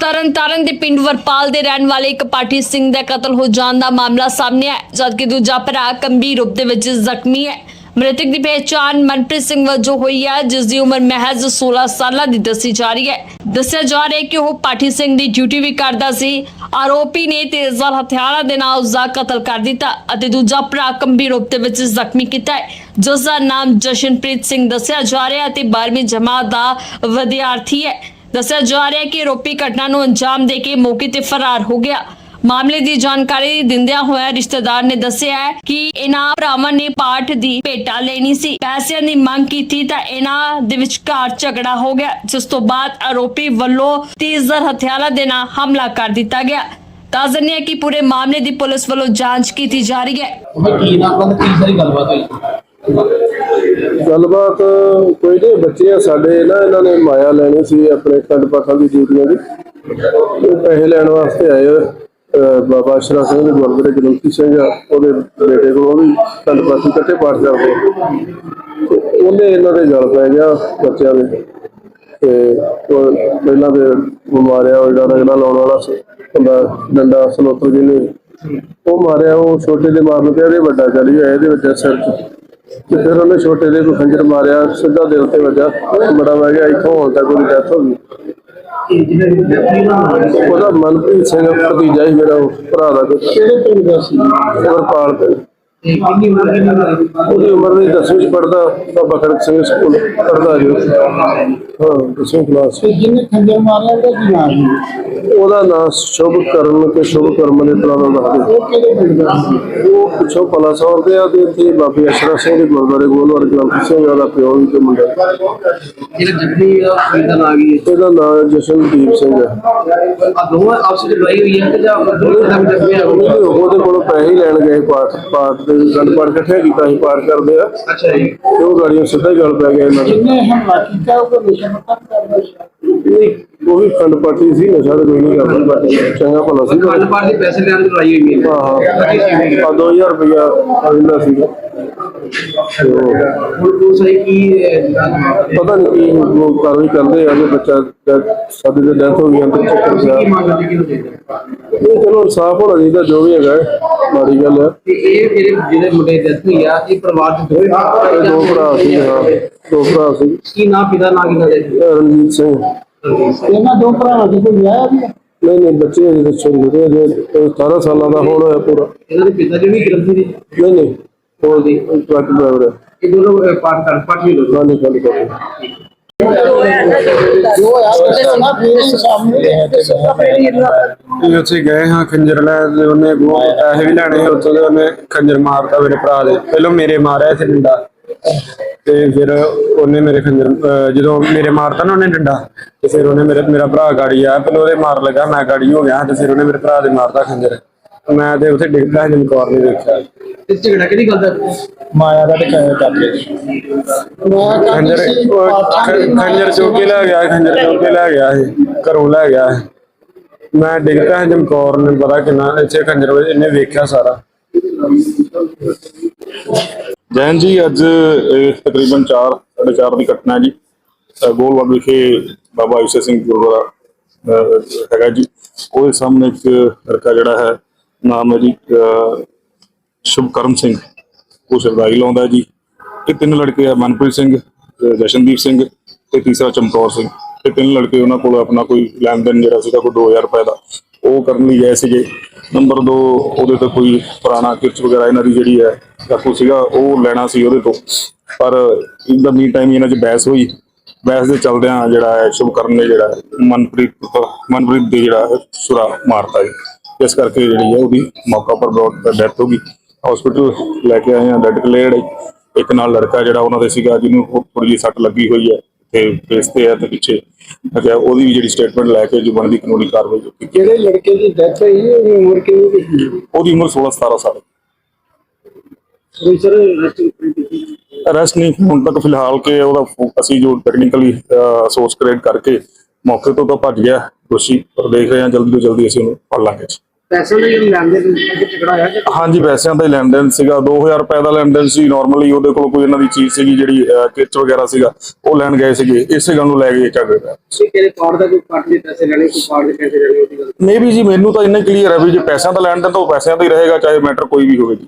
ਤਰਨਤਾਰਨ ਦੇ ਪਿੰਡ ਵਰਪਾਲ ਦੇ ਰਹਿਣ ਵਾਲੇ ਇੱਕ ਪਾਠੀ ਸਿੰਘ ਦਾ ਕਤਲ ਹੋ ਜਾਣ ਦਾ ਮਾਮਲਾ ਸਾਹਮਣੇ ਆਇਆ, ਜਦਕਿ ਦੂਜਾ ਭਰਾ ਗੰਭੀਰ ਰੂਪ ਦੇ ਵਿੱਚ ਜ਼ਖਮੀ ਹੈ। ਮ੍ਰਿਤਕ ਦੀ ਪਹਿਚਾਣ ਮਨਪ੍ਰੀਤ ਸਿੰਘ ਵਜੋਂ ਹੋਈ ਹੈ, ਜਿਸ ਦੀ ਉਮਰ ਮਹਿਜ਼ 16 ਸਾਲਾਂ ਦੀ ਦੱਸੀ ਜਾ ਰਹੀ ਹੈ। ਦੱਸਿਆ ਜਾ ਰਿਹਾ ਹੈ ਕਿ ਉਹ ਪਾਠੀ ਸਿੰਘ ਦੀ ਡਿਊਟੀ ਵੀ ਕਰਦਾ ਸੀ। ਆਰੋਪੀ ਨੇ ਤੇਜ਼ਧਾਰ ਹਥਿਆਰਾਂ ਦੇ ਨਾਲ ਉਸ ਦਾ ਕਤਲ ਕਰ ਦਿੱਤਾ ਅਤੇ ਦੂਜਾ ਭਰਾ ਗੰਭੀਰ ਰੂਪ ਦੇ ਵਿੱਚ ਜ਼ਖਮੀ ਕੀਤਾ ਹੈ ਜਿਸ ਦਾ ਨਾਮ ਜਸ਼ਨਪ੍ਰੀਤ ਸਿੰਘ ਦੱਸਿਆ ਜਾ ਰਿਹਾ ਅਤੇ ਤੇ 12ਵੀਂ ਜਮਾਤ ਦਾ ਵਿਦਿਆਰਥੀ ਹੈ। ਦੱਸਿਆ ਜਾ ਰਿਹਾ ਹੈ ਕਿ ਆਰੋਪੀ ਘਟਨਾ ਨੂੰ ਅੰਜਾਮ ਦੇ ਕੇ ਮੌਕੇ ਤੇ ਫਰਾਰ ਹੋ ਗਿਆ। ਮਾਮਲੇ ਦੀ ਜਾਣਕਾਰੀ ਦਿੰਦਿਆਂ ਹੋਇਆ ਰਿਸ਼ਤੇਦਾਰ ਨੇ ਦੱਸਿਆ ਕਿ ਇਹਨਾਂ ਭਰਾਵਾਂ ਨੇ ਪਾਠ ਦੀ ਭੇਟਾ ਲੈਣੀ ਸੀ। ਪੈਸਿਆਂ ਦੀ ਮੰਗ ਕੀਤੀ ਤਾਂ ਇਹਨਾਂ ਦੇ ਵਿਚਕਾਰ ਝਗੜਾ ਹੋ ਗਿਆ, ਜਿਸ ਤੋਂ ਬਾਅਦ ਆਰੋਪੀ ਵੱਲੋਂ ਤੇਜ਼ਰ ਹਥਿਆਰਾਂ ਦੇ ਨਾਲ ਹਮਲਾ ਕਰ ਦਿੱਤਾ ਗਿਆ। ਦੱਸ ਦਿੰਦੇ ਹਾਂ ਕਿ ਪੂਰੇ ਮਾਮਲੇ ਦੀ ਪੁਲਿਸ ਵੱਲੋਂ ਜਾਂਚ ਕੀਤੀ ਜਾ ਰਹੀ ਹੈ। ਕੀ ਨਾ ਕੀ ਸਾਰੀ ਗੱਲਬਾਤ ਹੋਈ। ਗੱਲਬਾਤ ਕੋਈ ਨਹੀਂ, ਬੱਚੇ ਆ ਸਾਡੇ ਨਾ, ਇਹਨਾਂ ਨੇ ਮਾਇਆ ਲੈਣੀ ਸੀ ਆਪਣੇ ਖੰਡ ਪਾਠਾਂ ਦੀ ਡਿਊਟੀਆਂ ਦੀ। ਇਹ ਪੈਸੇ ਲੈਣ ਵਾਸਤੇ ਆਏ ਬਾਬਾ ਅਸ਼ਰਾ ਸਿੰਘ ਦੇ ਗੁਰਦੁਆਰੇ ਗ੍ਰੰਥੀ ਸਿੰਘ ਉਹਦੇ ਬੇਟੇ ਕੋਲ ਵੀ ਖੰਡ ਪਾਠੀ ਇਕੱਠੇ ਪਾਠ ਕਰਦੇ ਉਹਨੇ ਇਹਨਾਂ ਦੇ ਗਲ ਪੈ ਗਿਆ ਬੱਚਿਆਂ ਦੇ। ਤੇ ਉਹ ਪਹਿਲਾਂ ਤੇ ਮਾਰਿਆ, ਉਹ ਜਿਹੜਾ ਰਗੜਾ ਲਾਉਣ ਵਾਲਾ ਸੀ ਉਹਦਾ ਡੰਡਾ ਸਲੋਤਰ ਜਿਹਨੇ। ਉਹ ਮਾਰਿਆ, ਉਹ ਛੋਟੇ ਦੇ ਮਾਰਨ ਤੇ ਇਹਦੇ ਵੱਡਾ ਚਲੀ ਹੋਇਆ ਇਹਦੇ ਵਿੱਚ ਸਿਰ 'ਚ। ਤੇ ਫਿਰ ਉਹਨੇ ਛੋਟੇ ਦੇ ਕੋਈ ਖੰਜਰ ਮਾਰਿਆ ਸਿੱਧਾ ਦਿਲ ਤੇ ਵੱਜਾ। ਬੜਾ ਵਗ ਗਿਆ ਇੱਥੋਂ ਹੁਣ ਤੱਕ ਉਹਦੀ ਡੈਥ ਹੋ ਗਈ। ਉਹਦਾ ਮਨਪ੍ਰੀਤ ਸਿੰਘ ਭਤੀਜਾ ਹੀ ਮੇਰਾ ਉਹ ਭਰਾ ਦਾ ਕਿਹੜੇ ਪਿੰਡ ਦਾ ਸੀ? ਵਰਪਾਲ ਪਿੰਡ। ਤੇ ਕਿੰਨੀ ਉਮਰ? ਉਹਦੀ ਉਮਰ ਦੇ 10ਵੀਂ ਚ ਪੜਦਾ ਬਾਬਾ ਖੜਕ ਸਿੰਘ ਸਕੂਲ ਪੜਦਾ ਜੀ। ਉਹ। ਹਾਂ 10ਵੀਂ ਕਲਾਸ ਤੇ ਜਿਹਨੇ ਖੰਜਰ ਮਾਰਿਆ ਉਹਦਾ ਕੀ ਨਾਮ ਹੈ ਉਹਦਾ ਨਾਮ ਸ਼ੁਭ ਕਰਨ ਤੇ ਸ਼ੁਭ ਕਰਮ ਦੇ ਤਰ੍ਹਾਂ ਦਾ ਦੱਸਦੇ ਉਹ ਕਿਹੜੇ ਪਿੰਡ ਦਾ ਸੀ? ਉਹ ਪਿੱਛੋਂ ਪਲਾ ਸੌਰ ਦੇ ਆ ਤੇ ਇੱਥੇ ਬਾਬੇ ਅਸ਼ਰਾ ਸਿੰਘ ਦੇ ਗੁਰਦੁਆਰੇ ਗੋਲਵਾਰ ਗ੍ਰੰਥੀ ਸਿੰਘ ਉਹਦਾ ਪਿਓ ਵੀ ਤੇ ਮੁੰਡਾ। ਜਿਹੜਾ ਜੱਦੀ ਦਾ ਦਾ ਨਾਮ ਹੈ? ਇਹਦਾ ਨਾਮ ਜਸ਼ਨਦੀਪ ਸਿੰਘ ਹੈ। ਆ ਦੋਵਾਂ ਆਪਸ ਵਿੱਚ ਲੜਾਈ ਹੋਈ ਹੈ ਕਿ ਜਾਂ ਦੋਵੇਂ ਦਾ ਜੱਬਿਆ ਉਹਨੇ ਉਹਦੇ ਕੋਲੋਂ ਪੈਸੇ ਹੀ ਲੈਣ ਗਏ ਪਾਠ ਪਾਠ ਦੇ ਗੰਦ ਪਾਠ ਇਕੱਠੇ ਕੀਤਾ ਸੀ ਪਾਠ ਕਰਦੇ ਆ। ਅੱਛਾ ਜੀ। ਤੇ ਉਹ ਗਾੜੀਆਂ ਸਿੱਧਾ ਹੀ ਗਲ ਪੈ ਗਿਆ ਇਹਨਾਂ ਦੇ। ਜਿੰਨੇ ਹਮਲਾ ਕੀਤਾ ਉਹ ਨਸ਼ਾ ਮਤਲਬ ਕਰਦਾ ਸੀ? ਨਹੀਂ ਉਹ ਵੀ ਖੰਡ ਪਾਠੀ ਸੀ ਨਸ਼ਾ ਤਾਂ ਕੋਈ ਨਹੀਂ ਕਰਦਾ ਚੰਗਾ ਭਲਾ ਸੀ। ਪਾਠ ਦੇ ਪੈਸੇ ਲੈਣ ਦੀ ਲੜਾਈ ਹੋਈ ਹੈ। ਹਾਂ ਹਾਂ। ਆ 2000 ਰੁਪਇਆ ਰਹਿੰਦਾ ਸੀਗਾ ਤੇ ਉਹ ਹੁਣ ਪੁਲਿਸ ਆਈ ਕੀ ਅਹ, ਪਤਾ ਨਹੀਂ ਕੀ ਉਹ ਕਾਰਵਾਈ ਕਰਦੇ ਆ ਜੇ ਬੱਚਾ ਸਾਡੇ ਦੇ ਡੈਥ ਹੋ ਗਈ ਅੰਦਰ ਚੱਕਰ ਤੁਸੀਂ ਪਿਆ। ਕੀ ਮੰਗ ਕਰਦੇ ਕਿਹਨੂੰ ਚਾਹੀਦਾ ਇਹ ਚਲੋ ਇਨਸਾਫ ਹੋਣਾ ਚਾਹੀਦਾ ਜੋ ਵੀ ਹੈਗਾ ਹੈ, ਮਾੜੀ ਗੱਲ ਤੇ ਇਹ ਜਿਹੜੇ ਜਿਹੜੇ ਮੁੰਡੇ ਦੀ ਹੋਈ ਆ ਇਹ ਪਰਿਵਾਰ ਦੇ ਦੋਵੇਂ ਭਰਾ ਇਹ ਦੋ ਭਰਾ ਸੀ ਹਾਂ। ਦੋ ਭਰਾ ਸੀ। ਕੀ ਨਾਂ ਪਿਤਾ ਨਾਂ ਕਿਹਨਾਂ ਦਾ ਇਹ ਰਣਜੀਤ ਸਿੰਘ। ਇਹਨਾਂ ਦੋ ਭਰਾਵਾਂ ਦੇ ਕੋਈ ਵਿਆਹ ਵੀ ਹੈ ਨਹੀਂ ਨਹੀਂ ਬੱਚੇ ਅਜੇ ਤਾਂ ਛੋਟੇ ਜਿਹੇ ਅਜੇ 18 ਸਾਲਾਂ ਦਾ ਹੋਣ ਹੋਇਆ ਪੂਰਾ। ਇਹਨਾਂ ਦੇ ਪਿਤਾ ਜੀ ਵੀ ਗ੍ਰੰਥੀ ਨੇ ਨਹੀਂ ਨਹੀਂ। ਉਹ ਦੀ। ਟਰੱਕ ਡਰਾਈਵਰ ਹੈ ਇਹ ਦੋਨੋਂ ਪਾਠ ਕਰ ਪਾਠ ਵੀ ਲੋਕ ਨਾ ਨਹੀਂ ਗੱਲ ਕਰਦੇ ਜੋ ਯਾਰ ਨਾ ਸਾਹਮਣੇ ਇਹ ਉੱਥੇ ਗਏ ਹਾਂ ਖੰਜਰ ਲੈ ਤੇ ਉਹਨੇ ਉਹ ਪੈਸੇ ਵੀ ਲੈਣੇ ਉੱਥੋਂ ਦੇ ਉਹਨੇ ਖੰਜਰ ਮਾਰਤਾ ਮੇਰੇ ਭਰਾ ਦੇ। ਪਹਿਲਾਂ ਮੇਰੇ ਮਾਰਿਆ ਸੀ ਡੰਡਾ ਤੇ ਫਿਰ ਉਹਨੇ ਮੇਰੇ ਖੰਜਰ ਜਦੋਂ ਮੇਰੇ ਮਾਰਤਾ ਨਾ ਉਹਨੇ ਡੰਡਾ ਤੇ ਫਿਰ ਉਹਨੇ ਮੇਰੇ ਮੇਰਾ ਭਰਾ ਗਾੜੀ ਆ ਪਹਿਲਾਂ ਉਹਦੇ ਮਾਰ ਲੱਗਾ ਮੈਂ ਗਾੜੀ ਹੋ ਗਿਆ ਤੇ ਫਿਰ ਉਹਨੇ ਮੇਰੇ ਭਰਾ ਦੇ ਮਾਰਤਾ ਖੰਜਰ। ਮੈਂ ਤੇ ਉੱਥੇ ਡਿੱਗਦਾ ਜਿੰਨ ਕੌਰ ਨੇ ਦੇਖਿਆ। ਤੇ ਝਗੜਾ ਕਿਹੜੀ ਗੱਲ ਦਾ? ਮਾਇਆ ਦਾ ਤੇ ਕਰਦੇ ਮੈਂ ਖੰਜਰ ਖੰਜਰ ਚੁੱਕ ਕੇ ਲੈ ਗਿਆ ਖੰਜਰ ਚੁੱਕ ਕੇ ਲੈ ਗਿਆ ਇਹ ਘਰੋਂ ਲੈ ਗਿਆ ਇਹ। ਮੈਂ ਡਿੱਗਦਾ ਜਮਕੌਰ ਨੇ ਪਤਾ ਕਿੰਨਾ ਇੱਥੇ ਖੰਜਰ ਇਹਨੇ ਵੇਖਿਆ ਸਾਰਾ। ਜੈਨ ਜੀ, ਅੱਜ ਇਹ ਤਕਰੀਬਨ 4 4:30 ਦੀ ਘਟਨਾ ਹੈ ਜੀ। ਅਹ, ਗੋਲਵਾਲ ਵਿਖੇ ਬਾਬਾ ਈਸ਼ਰ ਸਿੰਘ ਗੁਰਦੁਆਰਾ ਹੈਗਾ ਜੀ। ਉਹਦੇ ਸਾਹਮਣੇ ਇੱਕ ਲੜਕਾ ਜਿਹੜਾ ਹੈ, ਨਾਮ ਹੈ ਜੀ ਸ਼ੁਭਕਰਮ ਸਿੰਘ। ਉਹ ਸਰਦਾਈ ਲਾਉਂਦਾ ਜੀ। ਇਹ ਤਿੰਨ ਲੜਕੇ ਆ, ਮਨਪ੍ਰੀਤ ਸਿੰਘ ਜਸ਼ਨਦੀਪ ਸਿੰਘ ਤੇ ਤੀਸਰਾ ਚਮਕੌਰ ਸਿੰਘ। ਤੇ ਤਿੰਨ ਲੜਕੇ ਉਹਨਾਂ ਕੋਲ ਆਪਣਾ ਕੋਈ ਲੈਣ ਦੇਣ ਜਿਹੜਾ ਸੀਗਾ, ਕੋਈ 2000 ਰੁਪਏ ਦਾ। ਉਹ ਕਰਨ ਲਈ ਗਏ ਸੀਗੇ। ਨੰਬਰ 2 ਉਹਦੇ ਤੋਂ ਕੋਈ ਪੁਰਾਣਾ ਕਿਰਚ ਵਗੈਰਾ ਇਹਨਾਂ ਦੀ ਜਿਹੜੀ ਹੈ, ਚਾਕੂ ਸੀਗਾ, ਉਹ ਲੈਣਾ ਸੀ ਉਹਦੇ ਤੋਂ। ਪਰ ਇਨ ਦਾ ਮੀ ਟਾਈਮ ਇਹਨਾਂ 'ਚ ਬਹਿਸ ਹੋਈ। ਬਹਿਸ ਦੇ ਚਲਦਿਆਂ ਜਿਹੜਾ ਹੈ, ਸ਼ੁਭਕਰਨ ਨੇ ਜਿਹੜਾ ਮਨਪ੍ਰੀਤ ਮਨਪ੍ਰੀਤ ਦੇ ਜਿਹੜਾ ਹੈ, ਸੁਰਾ ਮਾਰਤਾ ਜੀ। ਇਸ ਕਰਕੇ ਜਿਹੜੀ ਹੈ ਉਹਦੀ ਮੌਕਾ ਪਰ ਬ੍ਰੌਡ ਡੈਥ ਹੋ ਗਈ। ਹਸਪੀਟਲ ਲੈ ਕੇ ਆਏ ਆ ਡੈਡ ਕਲੇਅਰਡ ਇੱਕ ਨਾਲ ਲੜਕਾ ਜਿਹੜਾ ਉਹਨਾਂ ਦੇ ਸੀਗਾ, ਜਿਹਨੂੰ ਥੋੜੀ ਜਿਹੀ ਸੱਟ ਲੱਗੀ ਹੋਈ ਹੈ। ਤੇ ਫੇਸ ਤੇ ਹੈ ਤੇ ਪਿੱਛੇ ਅੱਛਾ ਉਹਦੀ ਵੀ ਜਿਹੜੀ ਸਟੇਟਮੈਂਟ ਲੈ ਕੇ ਜੋ ਬਣਦੀ ਕਾਨੂੰਨੀ ਕਾਰਵਾਈ ਕੀਤੀ ਜਿਹੜੇ ਲੜਕੇ ਦੀ ਡੈਥ ਹੋਈ ਉਹਦੀ ਉਮਰ ਕਿੰਨੀ ਸੀ? ਉਹਦੀ ਉਮਰ 16 17 ਸਾਲ ਸਰ ਅਰੈਸਟ ਨਹੀਂ ਹੁਣ ਤੱਕ ਫਿਲਹਾਲ ਕਿ ਉਹਦਾ ਅਸੀਂ ਜੋ ਟੈਕਨੀਕਲੀ ਸੋਰਸ ਕ੍ਰੀਏਟ ਕਰਕੇ ਮੌਕੇ ਤੋਂ ਤਾਂ ਭੱਜ ਗਿਆ ਦੋਸ਼ੀ ਪਰ ਦੇਖ ਰਹੇ ਹਾਂ ਜਲਦੀ ਤੋਂ ਜਲਦੀ ਅਸੀਂ ਉਹਨੂੰ ਫੜ ਲਾਂਗੇ ਪੈਸੇ ਲਈ ਲੈਂਦੇ ਨੇ ਝਗੜਾ ਹੋਇਆ ਕਿ ਹਾਂਜੀ ਪੈਸਿਆਂ ਦਾ ਹੀ ਲੈਣ ਦੇਣ ਸੀਗਾ 2000 ਰੁਪਏ ਦਾ ਲੈਣ ਦੇਣ ਸੀ। ਨਾਰਮਲੀ ਉਹਦੇ ਕੋਲ ਕੋਈ ਇਹਨਾਂ ਦੀ ਚੀਜ਼ ਸੀਗੀ ਜਿਹੜੀ ਕਿਚ ਵਗੈਰਾ ਸੀਗਾ ਉਹ ਲੈਣ ਗਏ ਸੀਗੇ। ਇਸੇ ਗੱਲ ਨੂੰ ਲੈ ਕੇ ਝਗੜੇ ਪਏ ਤੁਸੀਂ ਕਿਹੜੇ ਕਾਰਡ ਦਾ ਕੋਈ ਕਾਰਡ ਦੇ ਪੈਸੇ ਲੈਣੇ ਕੋਈ ਕਾਰਡ ਦੇ ਪੈਸੇ ਲੈਣੇ ਉਹਦੀ ਗੱਲ ਮੇਬੀ ਜੀ ਮੈਨੂੰ ਤਾਂ ਇੰਨਾ ਕਲੀਅਰ ਹੈ ਵੀ ਜੇ ਪੈਸਿਆਂ ਦਾ ਲੈਣ ਦੇਣ ਤਾਂ ਉਹ ਪੈਸਿਆਂ ਦਾ ਹੀ ਰਹੇਗਾ ਚਾਹੇ ਮੈਟਰ ਕੋਈ ਵੀ ਹੋਵੇ ਜੀ।